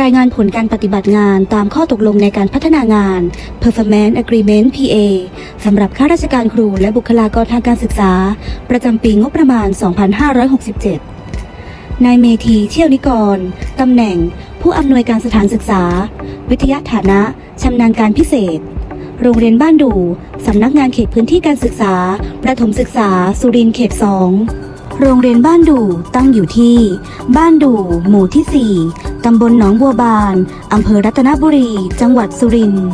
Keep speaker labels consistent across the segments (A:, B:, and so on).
A: รายงานผลการปฏิบัติงานตามข้อตกลงในการพัฒนางาน Performance Agreement PA สำหรับข้าราชการครูและบุคลากรทางการศึกษา ประจำปีงบประมาณ 2567 นายเมธีเที่ยวนิกร ตำแหน่ง ผู้อำนวยการสถานศึกษา วิทยาฐานะชำนาญการพิเศษ โรงเรียนบ้านดู สำนักงานเขตพื้นที่การศึกษา ประถมศึกษา สุรินทร์เขต 2 โรงเรียนบ้านดูตั้งอยู่ที่ บ้านดูหมู่ที่ 4 ตำบลหนองบัวบาน อำเภอรัตนบุรี จังหวัดสุรินทร์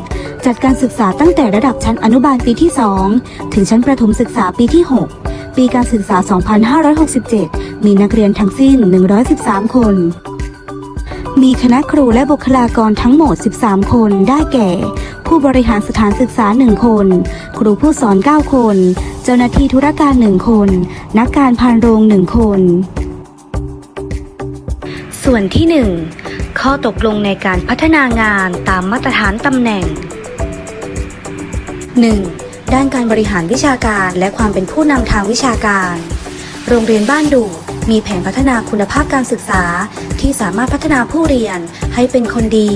A: จัดการศึกษาตั้งแต่ระดับชั้นอนุบาลปีที่ 2 ถึงชั้นประถมศึกษาปีที่ 6 ปีการศึกษา 2567 มีนักเรียนทั้งสิ้น 113 คน มีคณะครูและบุคลากรทั้งหมด 13 คน ได้แก่ ผู้บริหารสถานศึกษา 1 คน ครูผู้สอน 9 คน เจ้าหน้าที่ธุรการหนึ่งคน นักการพานโรงหนึ่งคน ส่วนที่1ข้อตกลงในการพัฒนางานตามมาตรฐานตำแหน่ง 1. ด้านการบริหารวิชาการและความเป็นผู้นำทางวิชาการ โรงเรียนบ้านดู่ มีแผนพัฒนาคุณภาพการศึกษา ที่สามารถพัฒนาผู้เรียนให้เป็นคนดี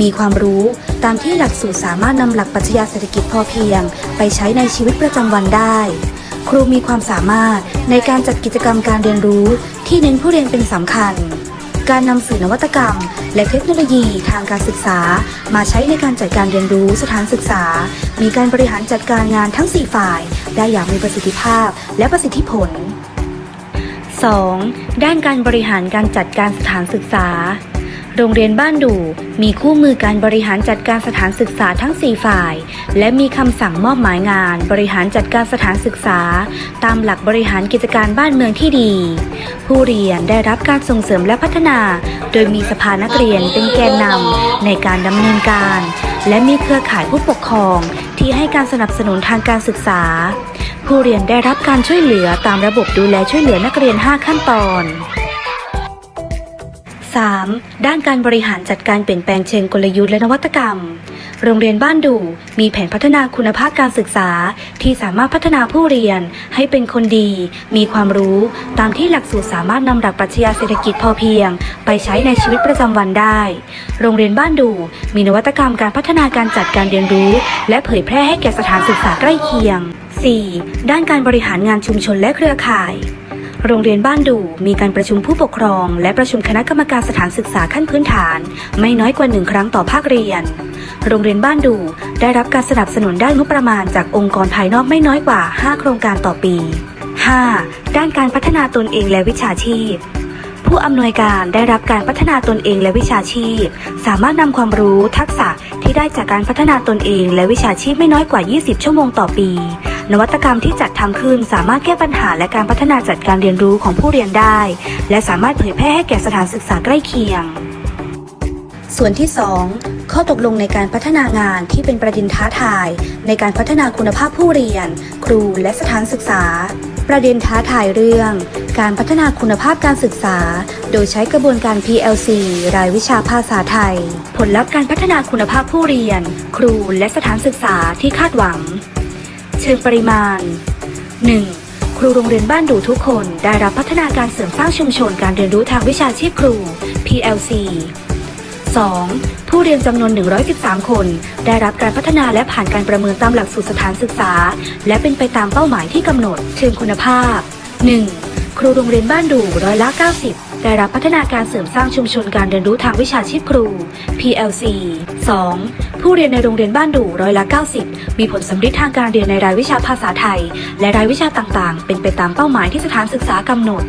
A: มีความรู้ ตามที่หลักสูตรสามารถนำหลักปรัชญาเศรษฐกิจพอเพียง ไปใช้ในชีวิตประจำวันได้ ครูมีความสามารถในการจัดกิจกรรมการเรียนรู้ ที่เน้นผู้เรียนเป็นสำคัญ การนำสื่อนวัตกรรม และเทคโนโลยีทางการศึกษา มาใช้ในการจัดการเรียนรู้สถานศึกษา มีการบริหารจัดการงานทั้ง 4 ฝ่าย ได้อย่างมีประสิทธิภาพและประสิทธิผล 2. ด้านการบริหารการจัดการสถานศึกษา โรงเรียนบ้านดูมีคู่มือการบริหารจัดการสถานศึกษาทั้ง 4 ฝ่าย และมีคำสั่งมอบหมายงาน บริหารจัดการสถานศึกษา ตามหลักบริหารกิจการบ้านเมืองที่ดี ผู้เรียนได้รับการส่งเสริมและพัฒนา โดยมีสภานักเรียนเป็นแกนนำในการดำเนินการ และมีเครือข่ายผู้ปกครองที่ให้การสนับสนุนทางการศึกษา ผู้เรียนได้รับการช่วยเหลือตามระบบดูแลช่วยเหลือนักเรียน 5 ขั้นตอน 3. ด้านการบริหารจัดการเปลี่ยนแปลงเชิงกลยุทธ์และนวัตกรรม โรงเรียนบ้านดูมีแผนพัฒนาคุณภาพการศึกษา ที่สามารถพัฒนาผู้เรียนให้เป็นคนดี มีความรู้ตามที่หลักสูตรสามารถนำหลักปรัชญาเศรษฐกิจพอเพียง ไปใช้ในชีวิตประจำวันได้ โรงเรียนบ้านดูมีนวัตกรรมการพัฒนาการจัดการเรียนรู้ และเผยแพร่ให้แก่สถานศึกษาใกล้เคียง 4. ด้านการบริหารงานชุมชนและเครือข่ายโรงเรียนบ้านดูมีการประชุมผู้ปกครอง และประชุมคณะกรรมการสถานศึกษาขั้นพื้นฐาน ไม่น้อยกว่าหนึ่งครั้งต่อภาคเรียน โรงเรียนบ้านดู ได้รับการสนับสนุนด้านงบประมาณจากองค์กรภายนอกไม่น้อยกว่า 5 โครงการต่อปี 5. ด้านการพัฒนาตนเองและวิชาชีพ ผู้อำนวยการได้รับการพัฒนาตนเองและวิชาชีพ สามารถนำความรู้ทักษะที่ได้จากการพัฒนาตนเองและวิชาชีพไม่น้อยกว่า 20 ชั่วโมงต่อปี นวัตกรรมที่จัดทำขึ้นสามารถแก้ปัญหาและการพัฒนาจัดการเรียนรู้ของผู้เรียนได้ และสามารถเผยแพร่ให้แก่สถานศึกษาใกล้เคียง ส่วนที่ 2 ข้อตกลงในการพัฒนางานที่เป็นประเด็นท้าทาย ในการพัฒนาคุณภาพผู้เรียน ครูและสถานศึกษา ประเด็นท้าทายเรื่อง การพัฒนาคุณภาพการศึกษา โดยใช้กระบวนการ PLC รายวิชาภาษาไทย ผลลัพธ์การพัฒนาคุณภาพผู้เรียน ครูและสถานศึกษาที่คาดหวัง เชิงปริมาณ 1. ครูโรงเรียนบ้านดูทุกคนได้รับพัฒนาการเสริมสร้างชุมชนการเรียนรู้ทางวิชาชีพครู PLC 2. ผู้เรียนจำนวน 113 คน ได้รับการพัฒนาและผ่านการประเมินตามหลักสูตรสถานศึกษา และเป็นไปตามเป้าหมายที่กำหนด เชิงคุณภาพ 1. ครูโรงเรียนบ้านดูร้อยละ 90 ได้รับพัฒนาการเสริมสร้างชุมชนการเรียนรู้ทางวิชาชีพครู PLC 2. ผู้เรียนในโรงเรียนบ้านดูร้อยละ 90 มีผลสำฤทธิ์ทางการเรียนในรายวิชาภาษาไทย และรายวิชาต่างๆ เป็นไปตามเป้าหมายที่สถานศึกษากำหนด